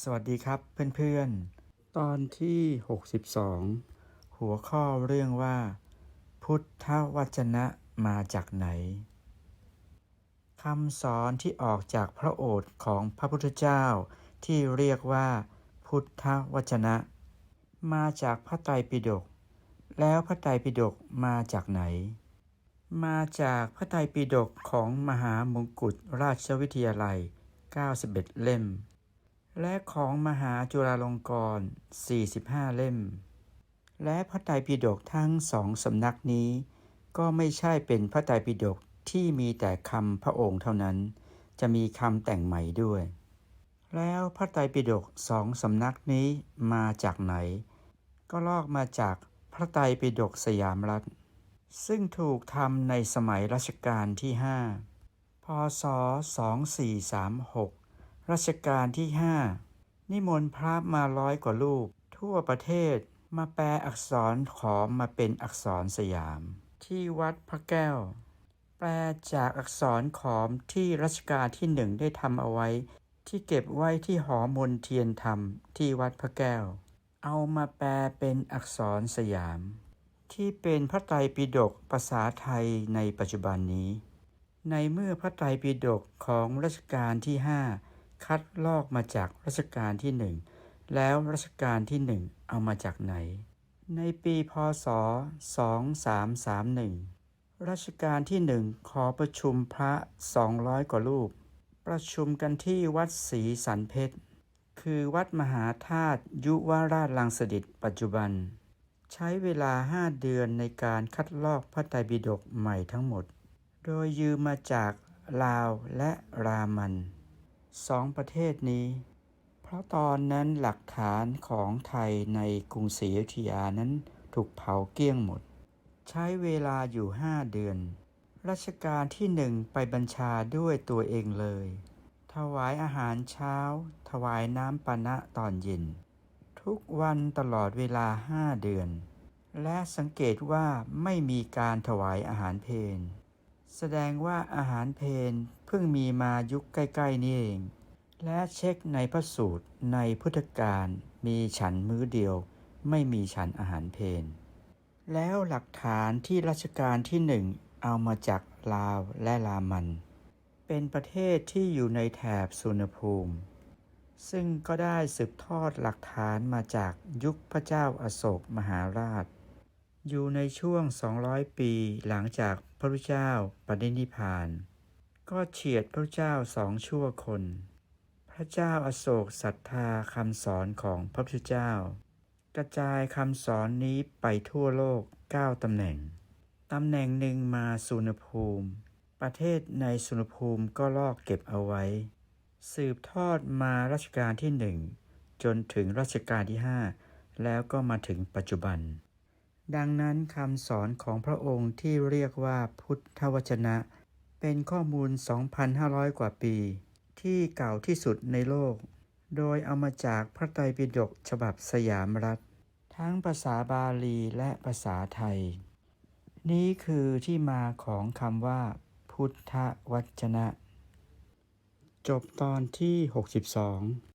สวัสดีครับเพื่อนๆ ตอนที่ 62 หัวข้อเรื่องว่า พุทธวจนะมาจากไหนคำสอนที่ออกจากพระโอษฐ์ของพระพุทธเจ้าที่เรียกว่า พุทธวจนะ มาจากพระไตรปิฎกแล้วพระไตรปิฎกมาจากไหน มาจากพระไตรปิฎกของมหามงกุฎราชวิทยาลัย 91 เล่ม และของมหาจุฬาลงกรณ์ 45 เล่ม และพระไตรปิฎกทั้งสองสำนักนี้ ก็ไม่ใช่เป็นพระไตรปิฎกที่มีแต่คำพระองค์เท่านั้น จะมีคำแต่งใหม่ด้วย แล้วพระไตรปิฎกสองสำนักนี้มาจากไหน ก็ลอกมาจากพระไตรปิฎกสยามรัฐ ซึ่งถูกทำในสมัยรัชกาลที่ 5 พศ 2436 รัชกาลที่ 5 นิมนต์พระมาร้อยกว่ารูป ทั่วประเทศมาแปลอักษรขอมมาเป็นอักษรสยาม ที่วัดพระแก้ว แปลจากอักษรขอมที่รัชกาลที่หนึ่งได้ทำเอาไว้ ที่เก็บไว้ที่หอมนเทียนธรรมที่วัดพระแก้ว เอามาแปลเป็นอักษรสยาม ที่เป็นพระไตรปิฎกภาษาไทยในปัจจุบันนี้ ในเมื่อพระไตรปิฎกของรัชกาลที่5 คัดลอกมาจากรัชกาลที่หนึ่งแล้วรัชกาลที่หนึ่งเอามาจากไหน ในปีพศ 2331 รัชกาลที่หนึ่งขอประชุมพระ 200 กว่ารูป ประชุมกันที่วัดศรีสันเพชร คือวัดมหาธาตุยุวราชลังสดิตปัจจุบัน ใช้เวลา5เดือนในการคัดลอกพระไตรปิฎกใหม่ทั้งหมด โดยยืมมาจากลาวและรามัน สองประเทศนี้ เพราะตอนนั้นหลักฐานของไทยในกรุงศรีอยุธยานั้นถูกเผาเกลี้ยงหมด ใช้เวลาอยู่ห้าเดือน รัชกาลที่หนึ่งไปบัญชาด้วยตัวเองเลย ถวายอาหารเช้า ถวายน้ำปานะตอนเย็น ทุกวันตลอดเวลาห้าเดือน และสังเกตว่าไม่มีการถวายอาหารเพน แสดงว่าอาหารเพนเพิ่งมีมายุคใกล้ ๆ นี่เอง และเช็คในพระสูตรในพุทธกาลมีฉันมื้อเดียว ไม่มีฉันอาหารเพนแล้วหลักฐานที่รัชกาลที่หนึ่งเอามาจากลาวและลามัน เป็นประเทศที่อยู่ในแถบสุนภูมิ ซึ่งก็ได้สืบทอดหลักฐานมาจากยุคพระเจ้าอาโศกมหาราช อยู่ในช่วง 200 ปีหลังจากพระพุทธเจ้าปรินิพาน ก็เฉียดพระเจ้าสองชั่วคน พระเจ้าอาโศกศรัทธาคำสอนของพระพุทธเจ้า กระจายคำสอนนี้ไปทั่วโลก 9ตำแหน่ง ตำแหน่งหนึ่งมาสุนภูมิ ประเทศในสุนภูมิก็ลอกเก็บเอาไว้ สืบทอดมารัชกาลที่หนึ่งจนถึงรัชกาลที่ 5 แล้วก็มาถึงปัจจุบัน ดังนั้นคำสอนของพระองค์ที่เรียกว่าพุทธวจนะ เป็นข้อมูล 2,500 กว่าปี ที่เก่าที่สุดในโลก โดยเอามาจากพระไตรปิฎกฉบับสยามรัฐ ทั้งภาษาบาลีและภาษาไทย นี้คือที่มาของคำว่า พุทธวจนะ จบตอนที่ 62